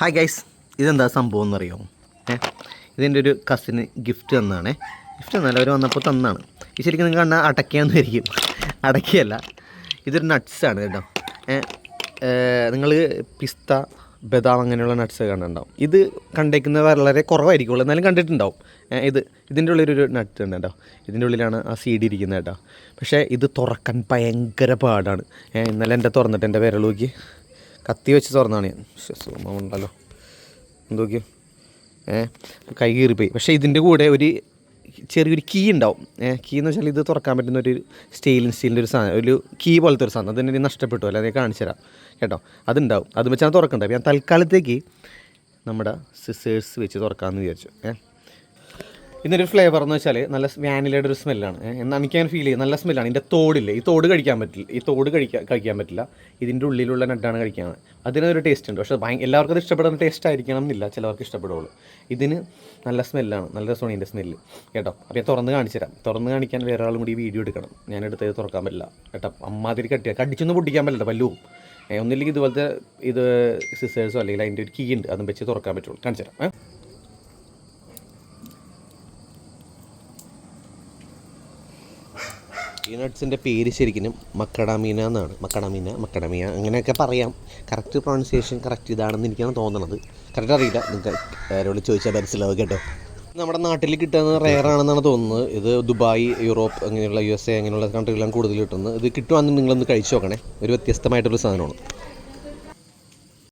Hi guys ഇതെന്താ സംഭവം എന്നറിയോ? ഏ ഇതെന്റെ ഒരു കസിന് ഗിഫ്റ്റ് തന്നതാണേ ഗിഫ്റ്റ് തന്നല്ല അവർ വന്നപ്പോൾ തന്നാണ്. ഈ ശരിക്കും നിങ്ങൾ കണ്ടാൽ അടയ്ക്കാന്ന് വരിക്കും അടക്കിയല്ല ഇതൊരു നട്ട്സാണ് കേട്ടോ. നിങ്ങൾ പിസ്ത ബദാം അങ്ങനെയുള്ള നട്ട്സ് കണ്ടിട്ടുണ്ടാവും ഇത് കണ്ടേക്കുന്ന വളരെ കുറവായിരിക്കുള്ളൂ. എന്നാലും കണ്ടിട്ടുണ്ടാവും. ഇത് ഇതിന്റെ ഉള്ളിലൊരു നട്ട് ഉണ്ട് കേട്ടോ. ഇതിന്റെ ഉള്ളിലാണ് ആ സീഡ് ഇരിക്കുന്നത് കേട്ടോ. പക്ഷേ ഇത് തുറക്കാൻ ഭയങ്കര പാടാണ്. ഇന്നലെ എന്റെ തുറന്നിട്ട് എന്റെ വിരൽ നോക്കി. കത്തി വെച്ച് തുറന്നാണ് ഞാൻ. സുഖമുണ്ടല്ലോ എന്തോക്കിയോ ഏ കൈ കീറിപ്പോയി. പക്ഷേ ഇതിന്റെ കൂടെ ഒരു ചെറിയൊരു കീ ഉണ്ടാവും. ഏ കീ എന്ന് വെച്ചാൽ ഇത് തുറക്കാൻ പറ്റുന്ന ഒരു സ്റ്റെയിൻലെസ് സ്റ്റീലിന്റെ ഒരു സാധനം ഒരു കീ പോലത്തെ ഒരു സാധനം. അതെന്നെ നഷ്ടപ്പെട്ടു. അല്ല ഞാൻ കാണിച്ചു തരാം. കേട്ടോ? അതുണ്ടാവും. അത് വെച്ചാൽ തുറക്കണ്ട. ഞാൻ തൽക്കാലത്തേക്ക് നമ്മുടെ സിസേഴ്സ് വെച്ച് തുറക്കാമെന്ന് വിചാരിച്ചു. ഏ ഇതിന്റെ ഒരു ഫ്ലേവർ എന്ന് വെച്ചാൽ നല്ല വാനിലയുടെ ഒരു സ്മെല്ലാണ് എന്നാൽ അങ്ങനെ ഫീൽ ചെയ്യും നല്ല സ്മെല്ലാണ് ഇതിന്റെ തോടില്ല? ഈ തോട് കഴിക്കാൻ പറ്റില്ല. ഈ തോട് കഴിക്കാൻ കഴിക്കാൻ പറ്റില്ല. ഇതിന്റെ ഉള്ളിലുള്ള നട്ടാണ് കഴിക്കാൻ അതിനൊരു ടേസ്റ്റ് ഉണ്ട്. പക്ഷേ ഭയങ്കര എല്ലാവർക്കും അത് ഇഷ്ടപ്പെടുന്ന ടേസ്റ്റ് ആയിരിക്കണം എന്നില്ല. ചിലവർക്ക് ഇഷ്ടപ്പെടുള്ളൂ. ഇതിന് നല്ല സ്മെല്ലാണ് നല്ല രസമാണ് ഇതിന്റെ സ്മെല്ല് കേട്ടോ? അപ്പോൾ ഞാൻ തുറന്ന് കാണിച്ചുതരാം തുറന്ന് കാണിക്കാൻ വേറെ ആളും കൂടി വീഡിയോ എടുക്കണം. ഞാൻ എടുത്തത് തുറക്കാൻ പറ്റില്ല. കേട്ടോ? അമ്മാതിരി കട്ടിയ. കടിച്ചൊന്നും പൊട്ടിക്കാൻ പറ്റില്ല പല്ലു ഒന്നില്ലെങ്കിൽ ഇതുപോലത്തെ ഇത് സിസേഴ്സോ അല്ലെങ്കിൽ അതിന്റെ ഒരു കീ ഉണ്ട്. അതും വെച്ച് തുറക്കാൻ പറ്റുള്ളൂ. കാണിച്ചു തരാം. ഈ നട്ട്സിന്റെ പേര് ശരിക്കും മക്കഡാമീന എന്നാണ്. മക്കഡാമീന മക്കഡമിയ അങ്ങനെയൊക്കെ പറയാം. കറക്റ്റ് പ്രൊണൗൺസിയേഷൻ കറക്റ്റ് ഇതാണെന്ന് എനിക്കാണ് തോന്നുന്നത് കറക്റ്റ് അറിയില്ല. നിങ്ങൾക്ക് ആരോട് ചോദിച്ചാൽ മനസ്സിലാവും കേട്ടോ. നമ്മുടെ നാട്ടിൽ കിട്ടുന്നത് റെയർ ആണെന്നാണ് തോന്നുന്നത്. ഇത് ദുബായ് യൂറോപ്പ് അങ്ങനെയുള്ള യു എസ് എ അങ്ങനെയുള്ള കൺട്രികളിലാണ് കൂടുതൽ കിട്ടുന്നത്. ഇത് കിട്ടുവാണെന്ന് നിങ്ങളൊന്ന് കഴിച്ചു നോക്കണേ. ഒരു വ്യത്യസ്തമായിട്ടുള്ള സാധനമാണ്.